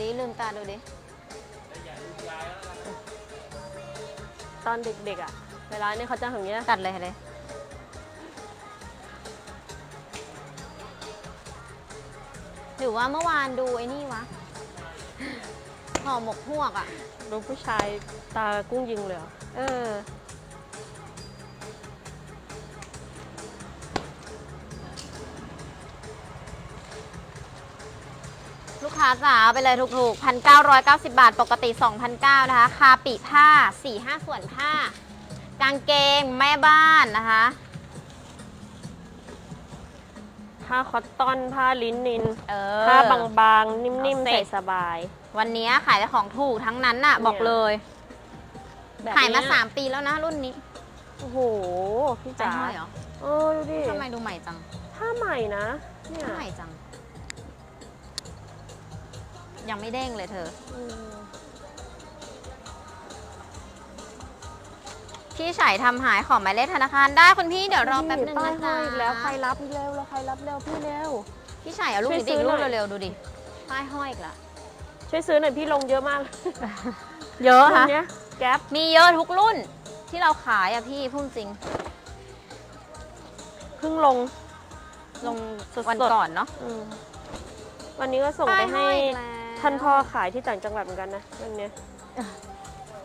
ดิลืมตาดูดิ ตอนเด็กๆอะ เวลาเนี่ยเขาจะอย่างเงี้ยตัดเลยเลย หรือว่าเมื่อวานดูไอ้นี่วะ ห่อหมกพวกอะ ดูผู้ชายตากุ้งยิงเลยเหรอ เออ จ๋าเอาไปเลยถูกๆพันเก้าร้อยเก้าสิบบาท ปกติสองพันเก้านะคะ คาปีผ้าสี่ห้าส่วนผ้า กางเกงแม่บ้านนะคะ ผ้าคอตตอน ผ้าลิ้นนิน เออ ผ้าบางๆ นิ่มเอาๆสิ ใส่สบาย วันนี้ขายแต่ของถูกทั้งนั้นน่ะเนี่ยบอกเลย แบบขายมา เนี้สามปีแล้วนะรุ่นนี้โอ้โห พี่จ๋าจ๋าเหรอเออ ดูดิ ทำไมดูใหม่จัง ผ้าใหม่นะ เนี่ย ใหม่จัง ยังไม่เด้งเลยเธออืมพี่ฉายทำหายของหมายเลขธนาคารได้คุณพี่เดี๋ยวรอแป๊บนึงป้ายนะห้จ๊ะอยอีกแล้วใครรับเร็วแล้วใครรับเร็วพี่เร็ว พี่ฉายเอาลูกช่วยนี้ดิซื้อลูกหน่อยเร็วๆดูดิป้ายห้อยอีกละช่วยซื้อหน่อยพี่ลงเยอะมาก เยอะรุ่ค่ะนเนี้ยแก๊ปมีเยอะทุกรุ่นที่เราขายอะพี่พุ่งจริงเพิ่งลงลงสดๆวันก่อนเนาะอืมวันนี้ก็ส่งไปให้ ป้ายห้อยอีกแล้วท่านพ่อขายที่ต่างจังหวัดเหมือนกันนะวันเนี้ย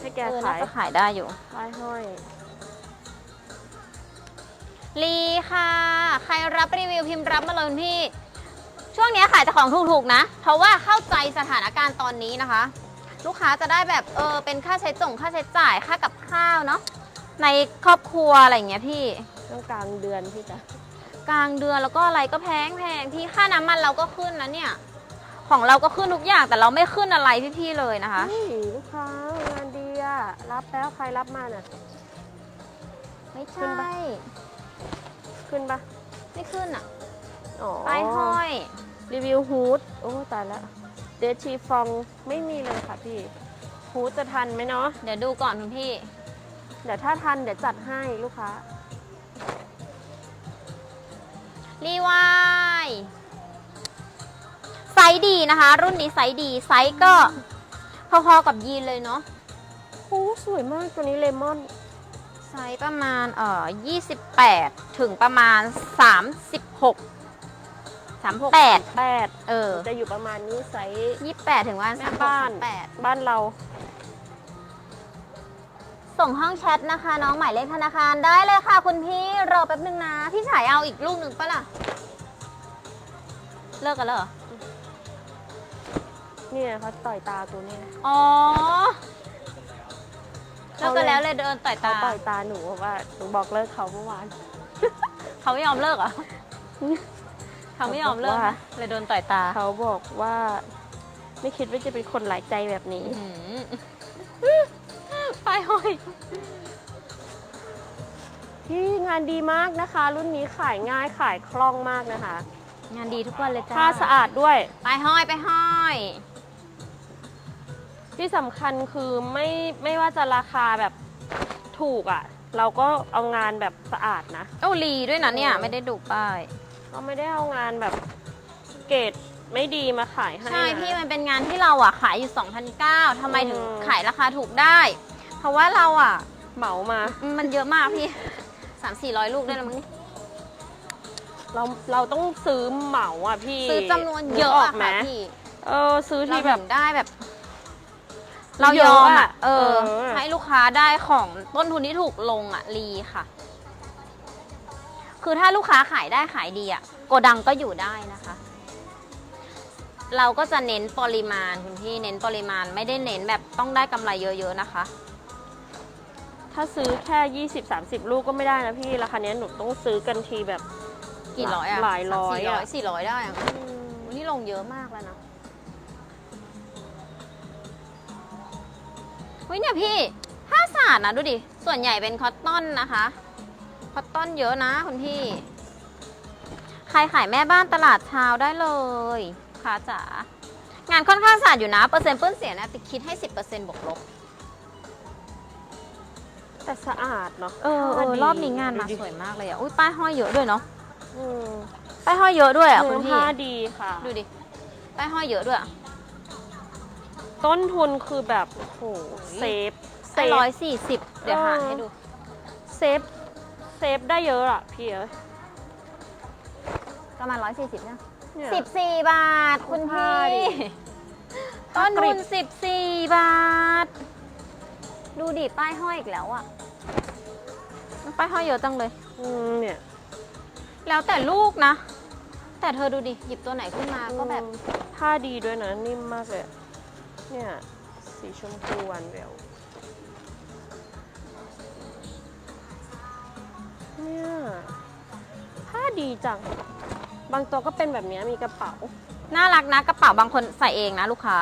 ให้แกเออขาน่ายจะขายได้อยู่ ป้ายห้อย ลีค่ะ ใครรับรีวิวพิมพ์รับมาเลยคุณพี่ ช่วงนี้ขายแต่ของถูกๆนะ เพราะว่าเข้าใจสถานการณ์ตอนนี้นะคะ ลูกค้าจะได้แบบเออเป็นค่าใช้จ่งค่าใช้จ่ายค่ากับข้าวเนาะในครอบครัวอะไรอย่างเงี้ยพี่ ต้องกลางเดือนพี่จ๋ากลางเดือนแล้วก็อะไรก็แพงแพงพี่ค่าน้ำมันเราก็ขึ้นนะเนี่ย ของเราก็ขึ้นทุกอย่างแต่เราไม่ขึ้นอะไรพี่ๆเลยนะคะเฮ้ยลูกค้างานดีอะรับแล้วใครรับมาน่ะ ไม่ขึ้นใช่ปะ ขึ้นปะไม่ขึ้นอะอ๋อป้ายห้อย รีวิวฮูดโอ้ตายละเดชีฟองไม่มีเลยค่ะพี่ฮูดจะทันไหมเนาะเดี๋ยวดูก่อนคุณพี่ เดี๋ยวถ้าทันเดี๋ยวจัดให้ลูกค้า รีวายไซ ส์ดีนะคะ รุ่นนี้ไซส์ดีไซส์ก็พอๆกับยีนเลยเนาะโอ้สวยมากตัวนี้เลมอนไซส์ประมาณเอ่อ28 ถึงประมาณ 36 38แปดเออจะอยู่ประมาณนี้ไซส์28 ถึงว่าแม่บ้าน38 บ้านเราส่งห้องแชทนะคะ น้องหมายเลขธนาคารได้เลยค่ะ คุณพี่รอแป๊บนึงนะ พี่ฉายเอาอีกลูกหนึ่งปะล่ะ เลิกกันแล้วเหรอ เนี่ยเขาต่อยตาตัวเนี้ยอ๋อเลิกกันแล้วเลยเดินต่อยเขาตาต่อยตาหนูบอกว่าหนูบอกเลิกเขาเมื่อวาน เขาไม่ยอมเลิกเหรอเขาไม่ยอมเลิกเขาบอกว่านะเลยโดนต่อยตาเขาบอกว่า ไม่คิดว่าจะเป็นคนหลายใจแบบนี้ อื้อหือป้ายห้อย ที่งานดีมากนะคะ รุ่นนี้ขายง่ายขายคล่องมากนะคะงานดีทุกวันเลยจ้าผ้าสะอาดด้วยป้ายห้อยป้ายห้อย ที่สำคัญคือไม่ไม่ว่าจะราคาแบบถูกอะ่ะ เราก็เอางานแบบสะอาดนะโอ้ลีด้วยนะเนี่ยเออไม่ได้ดูป้าย เราไม่ได้เอางานแบบเกรดไม่ดีมาขายให้ใช่นะ พี่มันเป็นงานที่เราอะขายอยู่2,009ทำไมถึงอืม ขายราคาถูกได้ เพราะว่าเราอะ เหมามา มันเยอะมากพี่ สามสี่ร้อยลูกได้แล้วมั้งนี่ เราเราต้องซื้อเหมาอะพี่ซื้อจำนวนเยอะกอะไหมค่ะพี่เออซื้อเราที่แบแบบบได้แบบ เรายอมอะเออเออ ให้ลูกค้าได้ของต้นทุนที่ถูกลงอะรีค่ะ คือถ้าลูกค้าขายได้ขายดีอะโกดังก็อยู่ได้นะคะ เราก็จะเน้นปริมาณคุณพี่เน้นปริมาณไม่ได้เน้นแบบต้องได้กำไรเยอะๆนะคะ ถ้าซื้อแค่ 20 30 ลูกก็ไม่ได้นะพี่ ราคาเนี้ยหนูต้องซื้อกันทีแบบกี่ร้อยอะหลายร้อยสี่อะร้อยสี่ร้อยได้อะวันนี้ลงเยอะมากแล้วนะ เฮ้ยเนี่ยพี่ผ้าสาดนะดูดิ ส่วนใหญ่เป็นคอตตอนนะคะ คอตตอนเยอะนะคุณพี่ ใครขายแม่บ้านตลาดเช้าได้เลยค่ะจ๋างานค่อนข้างสะอาดอยู่นะ เปอร์เซ็นต์เปื้อนเสียนะติดคิดให้ 10%บวกลบ แต่สะอาดเนาะเออเออดีรอบนี้งานมาดูดิสวยมากเลยอะ อุ้ยป้ายห้อยเยอะด้วยเนาะอืมป้ายห้อยเยอะด้วยอะเนื้คุอณพี่ผ้าดีค่ะ ดูดิ ป้ายห้อยเยอะด้วยอะ ต้นทุนคือแบบโอ้โหเซฟเซฟ ร้อยสี่สิบเดี๋ยวหาเออให้ดู เซฟ เซฟได้เยอะอะพี่เอ้ยประมาณร้อยสี่สิบนะเนี่ย สิบสี่บาท คุณพี่ดิต้นกริทุบนสิบสี่บาท ดูดิป้ายห้อยอีกแล้วอะป้ายห้อยเยอะจังเลย อืมเนี่ย แล้วแต่ลูกนะ แต่เธอดูดิ หยิบตัวไหนขึ้นมาก็แบบ ผ้าดีด้วยนะ นิ่มมากเลยอะ เนี่ย สีชมพูหวานแหววเนี่ยผ้าดีจัง บางตัวก็เป็นแบบเนี้ยมีกระเป๋า น่ารักนะกระเป๋าบางคนใส่เองนะลูกค้า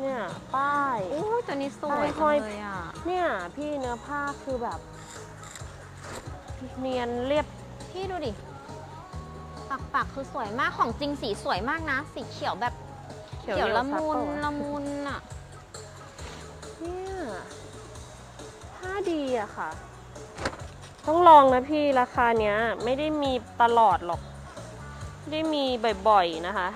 เนี่ยป้ายโอ้ยตัวนี้สวยป้ายห้จังอยเลยอะเนี่ย พี่เนื้อผ้าคือแบบ เนียนเรียบ พี่ดูดิ ปักปักๆคือสวยมากของจริงสีสวยมากนะ สีเขียวแบบเขียวเขียวเรียวละซับมุนเปล่าวะละมุนอะเนี่ยผ้าดีอะค่ะ ต้องลองนะพี่ราคาเนี้ย ไม่ได้มีตลอดหรอก ไม่ได้มีบ่อยๆนะคะ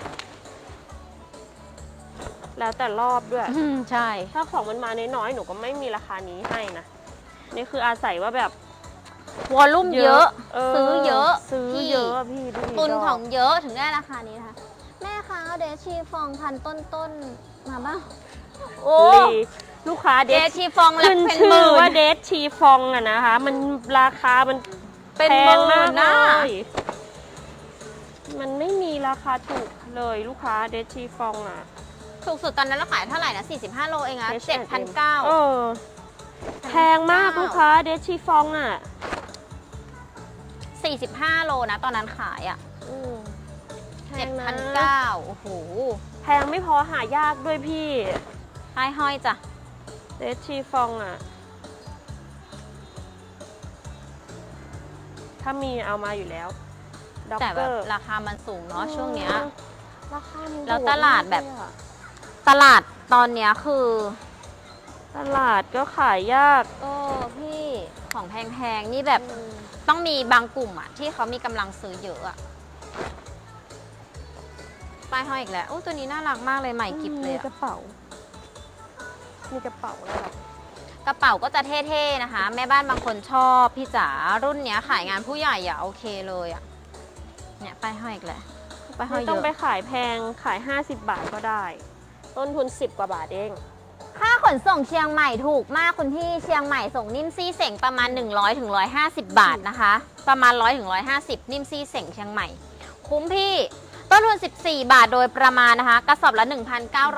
แล้วแต่รอบด้วยอืมใช่ ถ้าของมันมาน้อยๆหนูก็ไม่มีราคานี้ให้นะ นี่คืออาศัยว่าแบบวอลลุ่มเยอะ ซื้อเยอะ ซื้อพี่เยอะอะพี่ดูดิตุนดกของเยอะถึงได้ราคานี้นะคะแม่คะ เอาเดชีฟองพันต้นต้นๆมาบ้างโอ้ลีลูกค้าเดเดทชีฟองแล้วขึ้นเป็นหชื่อมื่ว่าน เดทชีฟองอะนะคะ มันราคามันเป็นแพหมื่งมากนนะเลยมันไม่มีราคาถูกเลยลูกค้าเดทชีฟองอะ ถูกสุดตอนนั้นเราขายเท่าไหร่นะ 45 โลเองอะ H&M เอ7,900 อแพงมากลูกค้าเดทชีฟองอะ45 โลนะ ตอนนั้นขายอะอืม แพงนะ7,900โอ้โห แพงไม่พอหายากด้วยพี่ป้ายห้อยจ้ะเดทชีฟองอะถ้ามีเอามาอยู่แล้วด็อกแต่เกแบอบร์ราคามันสูงเนาะช่วงเนี้ย ราคามันแล้วโหดตลาดแบบมกเลยอะตลาดตอนเนี้ยคือตลาดก็ขายยากโอ้พี่ของแพงๆ นี่แบบต้องมีบางกลุ่มอะที่เขามีกำลังซื้อเยอะอะ ป้ายห้อยอีกแล้วโอ้ตัวนี้น่ารักมากเลยใหม่กิบเลยมีอะกระเป๋า มีกระเป๋าแล้วแบบกระเป๋าก็จะเท่ๆนะคะ แม่บ้านบางคนชอบพี่จ๋ารุ่นเนี้ยขายงานผู้ใหญ่อะโอเคเลยอะเนี่ยป้ายห้อยอีกแล้วป้ายห้อไม่ยต้องเยไปอะขายแพง ขาย 50 บาทก็ได้ ต้นทุน 10 กว่าบาทเอง ค่าขนส่งเชียงใหม่ถูกมากคุณพี่เชียงใหม่ส่งนิ่มซี่เสงประมาณ 100ถึง150 บาทนะคะ ประมาณ100ถึง150 นิ่มซี่เสงเชียงใหม่ คุ้มพี่ ต้นทุน 14 บาทโดยประมาณนะคะ กระสอบละ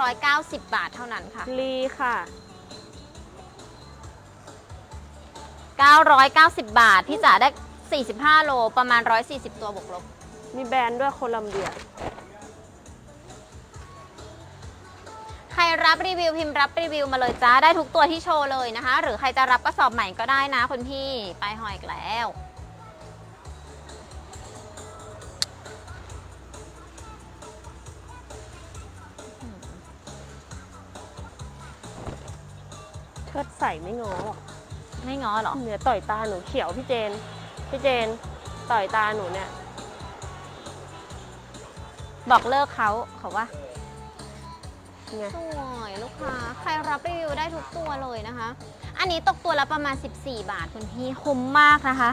1,990 บาทเท่านั้นค่ะ ลีค่ะ 990 บาทพี่จ๋าได้ 45 โลประมาณ 140 ตัวบวกลบ มีแบรนด์ด้วยโคลัมเบีย ใครรับรีวิวพิมพ์รับรีวิวมาเลยจ้า ได้ทุกตัวที่โชว์เลยนะคะ หรือใครจะรับกระสอบใหม่ก็ได้นะคุณพี่ ไปหอยอีกแล้ว ใส่ไม่งอหรอกไม่ง้อเหรอเนี่ยต่อยตาหนูเขียวพี่เจน พี่เจน ต่อยตาหนูเนี่ย บอกเลิกเขาเขาว่าไงสวยลูกค้า ใครรับรีวิวได้ทุกตัวเลยนะคะ อันนี้ตกตัวละประมาณ 14 บาทคุณพี่คุ้มมากนะคะ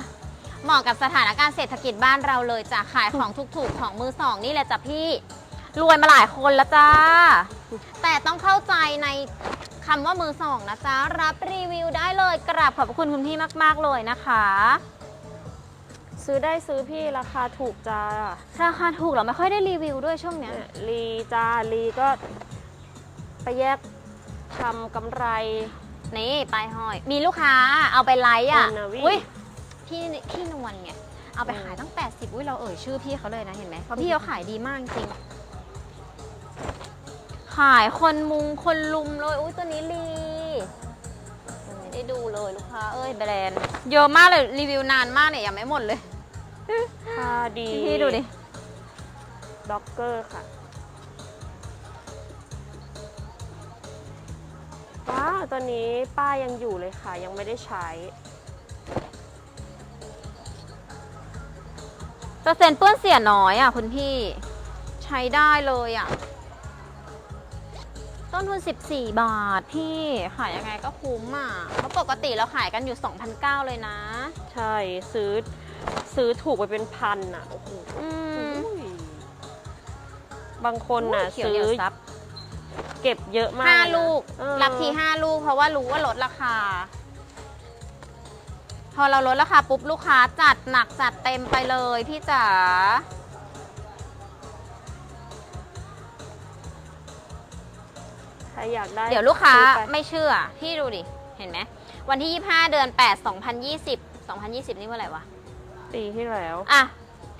เหมาะกับสถานการณ์เศรษฐกิจบ้านเราเลยจ้ะขายของถูกๆของมือสองนี่แหละจ้ะพี่รวยมาหลายคนแล้วจ้า แต่ต้องเข้าใจใน คำว่ามือสองนะจ๊ะ รับรีวิวได้เลยกราบขอบพระคุณคุณพี่มาก ๆ เลยนะคะ ซื้อได้ซื้อพี่ราคาถูกจ้าราคาถูกเหรอไม่ค่อยได้รีวิวด้วยช่วงเนี้ยเนี่ยลีจ้าลีก็ ไปแยกทำกำไร นี่ปลายห้อย มีลูกค้าเอาไปไลฟ์อะโอนาวิอุ้ยพี่พี่นวลไงเอาไปอืมขายตั้ง 80อุ้ยเราเอ่ยชื่อพี่เขาเลยนะเห็นไหมเพราะพี่เขาขายดีมากจริงขายคนมุงคนลุมเลยอุ้ยตัวนี้ลีไม่ได้ดูเลยลูกค้าเอ้ยแบรนด์เยอะมากเลยรีวิวนานมากเนี่ยยังไม่หมดเลยผ้าดีพี่ดูดิด็อกเกอร์ค่ะว้าวตอนนี้ป้ายังอยู่เลยค่ะ ยังไม่ได้ใช้เปอร์เซ็นต์เปื้อนเสียน้อยอะคุณพี่ ใช้ได้เลยอะ ต้นทุน 14 บาท พี่ขายยังไงก็คุ้มอะเพราะปกติเราขายกันอยู่ 2,900 เลยนะ ใช่ซื้อซื้อถูกไปเป็นพันอะ โอ้โหอืมบางคนน่ะเขียวซื้เหนีอยวซับเก็บเยอะมากห้านะลูก เออรับทีห้าลูก เพราะว่ารู้ว่าลดราคา พอเราลดราคาปุ๊บลูกค้าจัดหนักจัดเต็มไปเลยพี่จ๋า รอยากได้เดี๋ยวลูกค้าซื้อไปไม่เชื่อ พี่ดูดิ เห็นไหม วันที่ 25 เดือน 8 2020 2020 นี่เมื่อไหร่วะ ปีที่แล้วอะ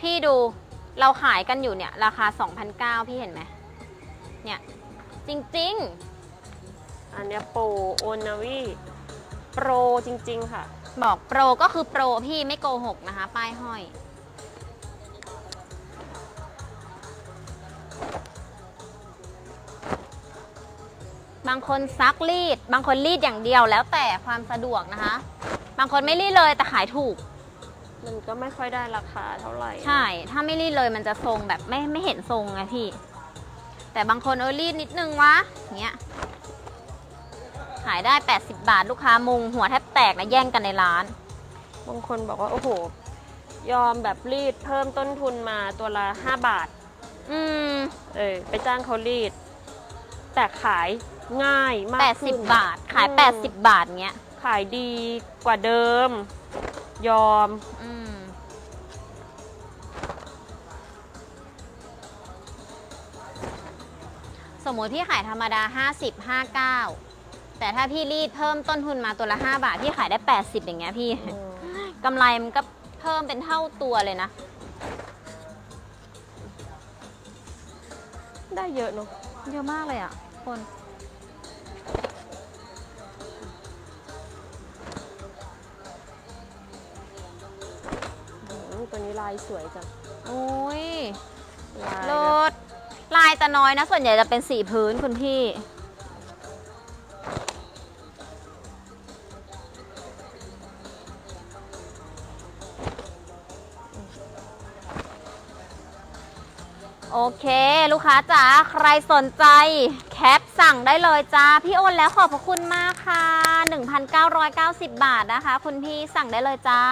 พี่ดูเราขายกันอยู่เนี่ย ราคา 2,009พี่เห็นไหม เนี่ย จริง อันเนี้ยโปรโอนาวีโปรจริง ๆ ค่ะ ๆ บอกโปรก็คือโปรพี่ไม่โกหกนะคะ ป้ายห้อย บางคนซักรีด บางคนรีดอย่างเดียวแล้วแต่ความสะดวกนะคะ บางคนไม่รีดเลยแต่ขายถูก มันก็ไม่ค่อยได้ราคาเท่าไหร่ใช่ ถ้าไม่รีดเลยมันจะทรงแบบไม่ไม่เห็นทรงไงพี่ แต่บางคนเออรีดนิดนึงวะอย่างเงี้ย ขายได้ 80 บาทลูกค้ามุง หัวแทบแตกนะแย่งกันในร้าน บางคนบอกว่า โอ้โห ยอมแบบรีดเพิ่มต้นทุนมาตัวละ 5 บาท อืม เออไปจ้างเขารีด แต่ขายง่ายมากขึ้น80 บาท ขาย อืม 80 บาทเงี้ย ขายดีกว่าเดิม ยอม อืม สมมติพี่ขายธรรมดา 50 59 แต่ถ้าพี่รีดเพิ่มต้นทุนมาตัวละ 5 บาท พี่ขายได้ 80 อย่างเงี้ยพี่ กำไรมันก็เพิ่มเป็นเท่าตัวเลยนะ ได้เยอะเนาะ เยอะมากเลยอะ คนอืมตัวนี้ลายสวยจังโอ้ยลายโลแบบดลายแต่น้อยนะ ส่วนใหญ่จะเป็นสีพื้นคุณพี่ โอเค ลูกค้าจ๋าใครสนใจ แคปสั่งได้เลยจ้า พี่โอนแล้วขอบพระคุณมากค่ะ 1,990 บาทนะคะ คุณพี่สั่งได้เลยจ้า